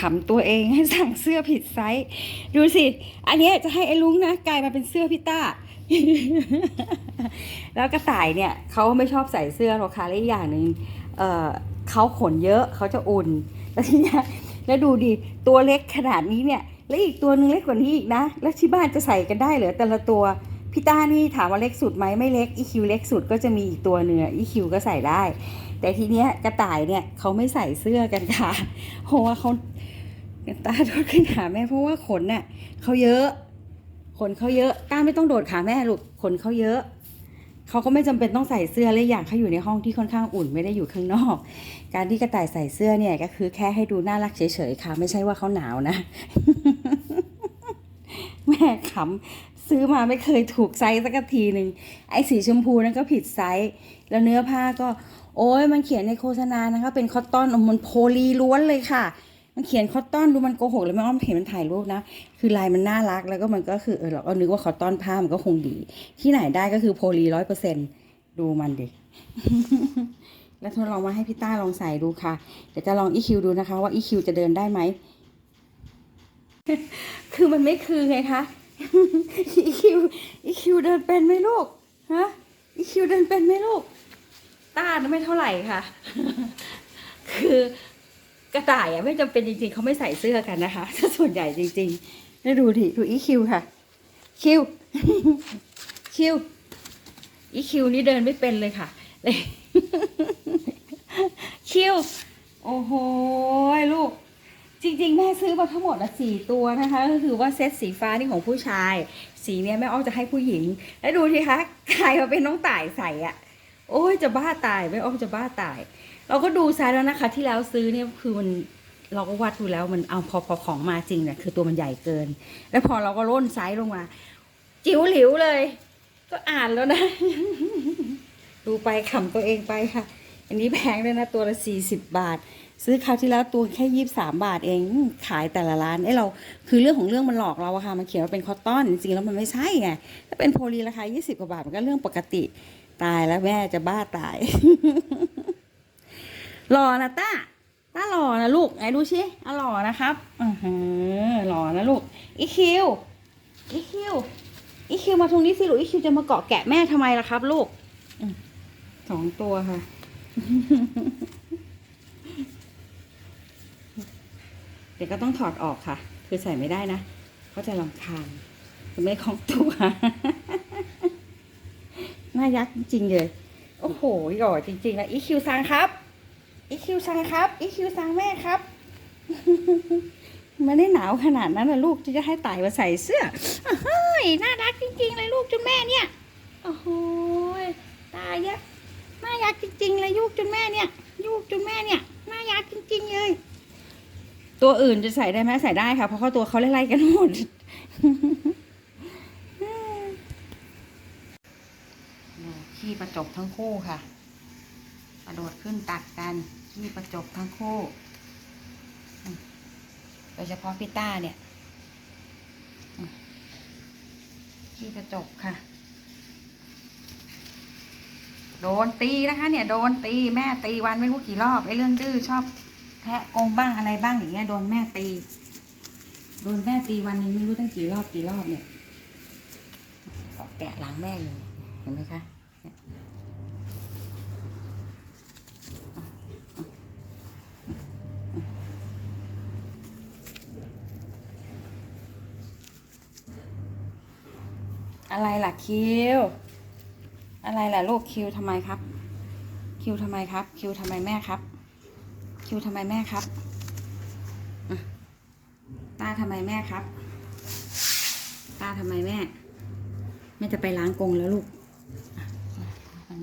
ขำตัวเองให้สั่งเสื้อผิดไซส์ดูสิ อันนี้จะให้ไอ้ลุงนะกลายมาเป็นเสื้อพี่ต้า แล้วกระต่ายเนี่ยเขาไม่ชอบใส่เสื้อหรอกค่ะและอีกอย่างหนึ่งเเขาขนเยอะเขาจะอุ่นแล้วทีนี้แล้วดูดิตัวเล็กขนาดนี้เนี่ยแล้วอีกตัวนึงเล็กกว่านี้อีกนะ แล้วที่บ้านจะใส่กันได้เหรอแต่ละตัวพี่ต้านี่ถามว่าเล็กสุดไหมไม่เล็กอีคิวเล็กสุดก็จะมีอีกตัวเนื้ออีคิวก็ใส่ได้ แต่ทีเนี้ยกระต่ายเนี่ยเขาไม่ใส่เสื้อกันค่ะ เพราะว่าเขาตาโดดขึ้นหาแม่เพราะว่าขนน่ะเขาเยอะขนเขาเยอะต้าไม่ต้องโดดขาแม่ลูกขนเขาเยอะเขาก็ไม่จำเป็นต้องใส่เสื้อเลยอย่างเขาอยู่ในห้องที่ค่อนข้างอุ่นไม่ได้อยู่ข้างนอก การที่กระต่ายใส่เสื้อเนี่ยก็คือแค่ให้ดูน่ารักเฉยๆค่ะ ไม่ใช่ว่าเขาหนาวนะ แม่ขำซื้อมาไม่เคยถูกไซส์สักทีหนึ่งไอ้สีชมพูนั่นก็ผิดไซส์แล้วเนื้อผ้าก็ โอ้ยมันเขียนในโฆษณานะคะ เป็นคอตตอนมันโพลีล้วนเลยค่ะ มันเขียนคอตตอนดูมันโกหกแล้วแม่อ้อมเห็นมันถ่ายรูปนะ คือลายมันน่ารักแล้วก็มันก็คือเออเราก็นึกว่าคอตตอนผ้ามันก็คงดี ที่ไหนได้ก็คือโพลีร้อยเปอร์เซ็นดูมันดิแล้วทดลองมาให้พี่ต้าลองใส่ดูค่ะ เดี๋ยวจะลองอีคิวดูนะคะ ว่าอีคิวจะเดินได้ไหม คือมันไม่คือไงคะอีคิวอีคิวเดินเป็นไหมลูก ฮะอีคิวเดินเป็นไหมลูก ต้านไม่เท่าไหร่ค่ะ คือกระต่ายอะไม่จำเป็นจริงๆเขาไม่ใส่เสื้อกันนะคะถ้าส่วนใหญ่จริงๆแล้ดูดิดูอีคิวค่ะ คิว คิว อีคิวนี่เดินไม่เป็นเลยค่ะเลยคิว โอ้โหลูก จริง ๆ แม่ซื้อมาทั้งหมดอะสี่ตัวนะคะ ก็คือว่าเซตสีฟ้านี่ของผู้ชาย สีเนี้ยแม่อ้อจะให้ผู้หญิง แล้วดูทีคะกลายมาเป็นน้องต่ายใส่อะ โอ้ยจะบ้าตายแม่อ้อมจะบ้าตาย เราก็ดูไซส์แล้วนะคะ ที่แล้วซื้อเนี่ยคือมันเราก็วัดดูแล้วมันเอาพอพอของมาจริงเนี่ยคือตัวมันใหญ่เกิน แล้วพอเราก็ร่นไซส์ลงมา จิ๋วหลิวเลย ก็อ่านแล้วนะ ดูไปขำตัวเองไปค่ะ อันนี้แพงด้วยนะตัวละสี่สิบบาท ซื้อคราวที่แล้วตัวแค่ยี่สามบาทเองขายแต่ละร้านไอ้เราคือเรื่องของเรื่องมันหลอกเราอะค่ะมันเขียนว่าเป็นคอตตอนจริงๆแล้วมันไม่ใช่ไงถ้าเป็นโพลีราคายี่สิบกว่าบาทมันก็เรื่องปกติ ตายแล้วแม่จะบ้าตาย หล่อนะต้าต้าหล่อนะลูกไหนดูชิอะหล่อนะครับอือหือหล่อนะลูกอีคิวอีคิวอีคิวมาตรงนี้สิลูกอีคิวจะมาเกาะแกะแม่ทำไมล่ะครับ ลูกอืมสองตัวค่ะ เดี๋ยวก็ต้องถอดออกค่ะ คือใส่ไม่ได้นะเขาจะลำคาญคือไม่ของตัว น่ายักจริงๆเลย โอ้โหหล่อจริงๆแล้วอีคิวซังครับอีคิวซังครับอีคิวซังแม่ครับไม่ได้หนาวขนาดนั้นนะลูกที่จะให้ตายมาใส่เสื้อเฮ้ยน่ารักจริง ๆ เลยลูกจนแม่เนี่ยโอ้โหตายยักษ์น่ายักจริง ๆ เลยลูกจนแม่เนี่ยลูกจนแม่เนี่ยน่ายักจริง ๆ เลย ตัวอื่นจะใส่ได้ไหมใส่ได้ค่ะเพราะเขาตัวเขาไล่ๆกันหมด ขี้ประจบทั้งคู่ค่ะ กระโดดขึ้นตัดกันขี้ประจบทั้งคู่ โดยเฉพาะพี่ต้าเนี่ยอืมขี้กระจกค่ะ โดนตีนะคะ เนี่ยโดนตีแม่ตีวันไม่รู้กี่รอบไอ้เรื่องดื้อชอบแทะกงบ้างอะไรบ้างอย่างเงี้ยโดนแม่ตี โดนแม่ตีวันนึงไม่รู้ตั้งกี่รอบกี่รอบเนี่ยแกะหลังแม่เลยเห็นไหมคะ อะไรล่ะคิว อะไรล่ะลูกคิวทำไมครับ คิวทำไมครับ คิวทำไมแม่ครับ คิวทำไมแม่ครับตาทำไมแม่ครับ ตาทำไมแม่ แม่จะไปล้างกรงแล้วลูก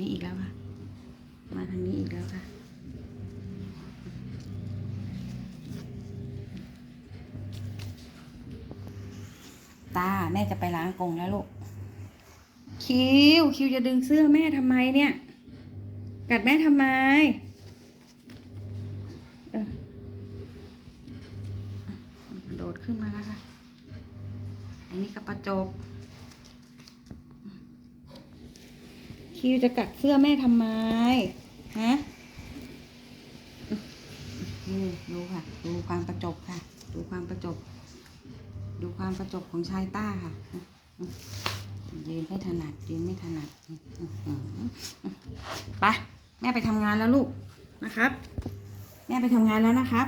นี้อีกแล้วค่ะ มาทางนี้อีกแล้วค่ะ ตาแม่จะไปล้างกรงแล้วลูก คิวคิวจะดึงเสื้อแม่ทำไมเนี่ย กัดแม่ทำไมโดดขึ้นมาแล้วค่ะ อันนี้กระประจบ คิวจะกัดเสื้อแม่ทำไมฮะนี่ดูค่ะ ดูความประจบค่ะ ดูความประจบ ดูความประจบของชายต้าค่ะยืนไม่ถนัดยืนไม่ถนัดไปแม่ไปทำงานแล้วลูกนะครับ แม่ไปทำงานแล้วนะครับ